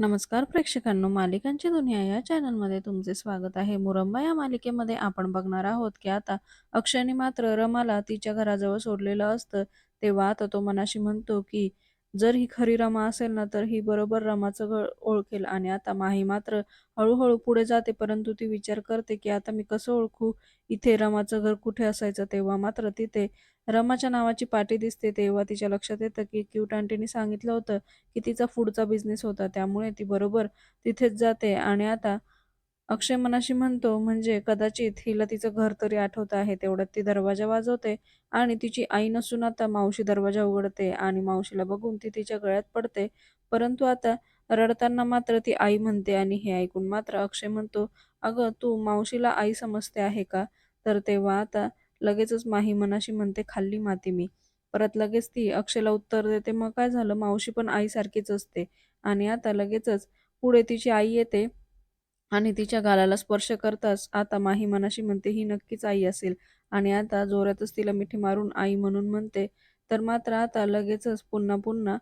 नमस्कार प्रेक्षकांनो, मालिकांची दुनिया या चॅनलमध्ये तुमचे स्वागत आहे. मुरंबा या मालिकेमध्ये आपण बघणार आहोत की आता अक्षयने मात्र रमाला तिच्या घराजवळ सोडलेलं असतं. तेव्हा आता तो मनाशी म्हणतो की जर ही खरी रमा असेल ना, तर ही बरोबर रमाचं घर ओळखेल आणि आता माही मात्र हळूहळू पुढे जाते, परंतु ती विचार करते की आता मी कसं ओळखू इथे रमाचं घर कुठे असायचं? तेव्हा मात्र तिथे रमाच्या नावाची पाटी दिसते. तेव्हा तिच्या लक्षात येतं की क्यूट आंटीने सांगितलं होतं की तिचा फूडचा बिझनेस होता. त्यामुळे ती बरोबर तिथेच जाते आणि आता अक्षय मनाशी म्हणतो, म्हणजे कदाचित हिला तिचं घर तरी आठवत आहे. तेवढ्यात ती दरवाजा वाजवते आणि तिची आई नसून आता मावशी दरवाजा उघडते आणि मावशीला बघून ती तिच्या गळ्यात पडते. परंतु आता रडताना मात्र ती आई म्हणते आणि हे ऐकून मात्र अक्षय म्हणतो, "अगं, तू मावशीला आई समजते आहे का?" तर तेव्हा आता लगेचच माही मनाशी म्हणते, "खाल्ली माती मी." परत लगेच ती अक्षयला उत्तर देते, "मग काय झालं? मावशी पण आईसारखीच असते." आणि आता लगेचच पुढे तिची आई येते आणि तिच्या गालाला स्पर्श करताच आता माही मनाशी म्हणते, "ही नक्कीच आई असेल." आणि आता जोरातच तिला मिठी मारून आई म्हणून म्हणते. तर मात्र आता लगेचच पुन्हा पुन्हा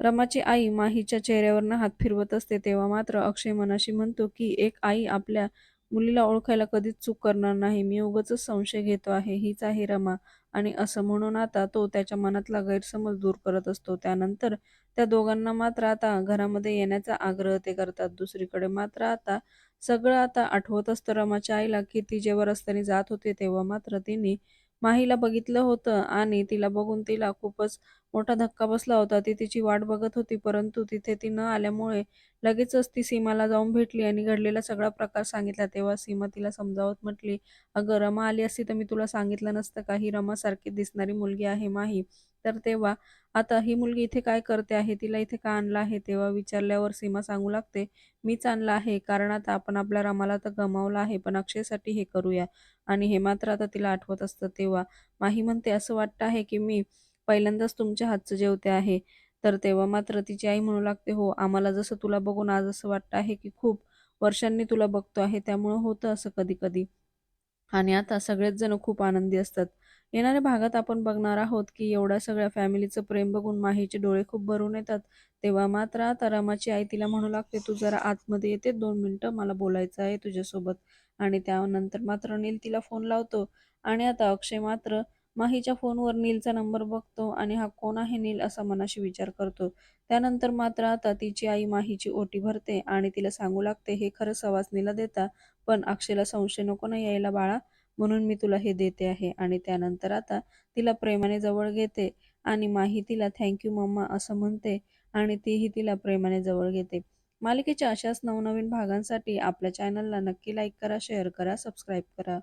रमाची आई माहीच्या चेहऱ्यावरनं हात फिरवत असते. तेव्हा मात्र अक्षय मनाशी म्हणतो की एक आई आपल्या मुलीला ओळखायला कधीच चूक करणार नाही. मी उगाचच संशय घेतो आहे. हीच आहे रमा. आणि असं म्हणून आता तो त्याच्या मनातला गैरसमज दूर करत असतो. त्यानंतर त्या दोघांना मात्र आता घरामध्ये येण्याचा आग्रह ते करतात. दुसरीकडे मात्र आता सगळं आता आठवत असतं रमाच्या आईला की ती जेव्हा रस्त्याने जात होती तेव्हा मात्र तिने माहीला बघितलं होतं आणि तिला बघून तिला खूपच मोठा धक्का बसला होता. ती तिची वाट बघत होती, परंतु तिथे ती न आल्यामुळे लगेचच ती सीमाला जाऊन भेटली आणि घडलेला सगळा प्रकार सांगितला. तेव्हा सीमा तिला समजावत म्हटली, "अगं, रमा आली असती तर मी तुला सांगितलं नसतं का? ही रमासारखी दिसणारी मुलगी आहे माही." तर तेव्हा आता ही मुलगी इथे काय करते आहे? तिला इथे का आणलं आहे? तेव्हा विचारल्यावर सीमा सांगू लागते, "मीच आणलं आहे, कारण आता आपण आपल्या रमाला तर गमावलं आहे, पण अक्षयसाठी हे करूया." आणि हे मात्र आता तिला आठवत असतं. तेव्हा माही म्हणते, "असं वाटतं आहे की मी पहिल्यांदाच तुमच्या हातचं जेवते आहे." तर तेव्हा मात्र तिची आई म्हणू लागते, "हो, आम्हाला जसं तुला बघून आज असं वाटतं आहे की खूप वर्षांनी तुला बघतो आहे, त्यामुळं होतं असं कधी-कधी." आणि आता सगळेच जण खूप आनंदी असतात. येणाऱ्या भागात आपण बघणार आहोत की एवढ्या सगळ्या फॅमिलीचं प्रेम बघून माहीचे डोळे खूप भरून येतात. तेव्हा मात्र आता रमाची आई तिला म्हणू लागते, "तू जरा आतमध्ये येते दोन मिनटं मला बोलायचं आहे तुझ्यासोबत." आणि त्यानंतर मात्र नील तिला फोन लावतो आणि आता अक्षय मात्र माहीच्या फोनवर नीलचा नंबर बघतो आणि हा कोण आहे नील असा मनाशी विचार करतो. त्यानंतर मात्र आता तिची आई माहीची ओटी भरते आणि तिला सांगू लागते, "हे खरं सवासनीला देता, पण अक्षयला संशय नको ना यायला बाळा, म्हणून मी तुला हे देते आहे." आणि त्यानंतर आता तिला प्रेमाने जवळ घेते आणि माही तिला थँक्यू मम्मा" असं म्हणते आणि तीही तिला प्रेमाने जवळ घेते. मालिकेच्या अशाच नवनवीन भागांसाठी आपल्या चॅनलला नक्की लाईक करा, शेअर करा, सबस्क्राईब करा.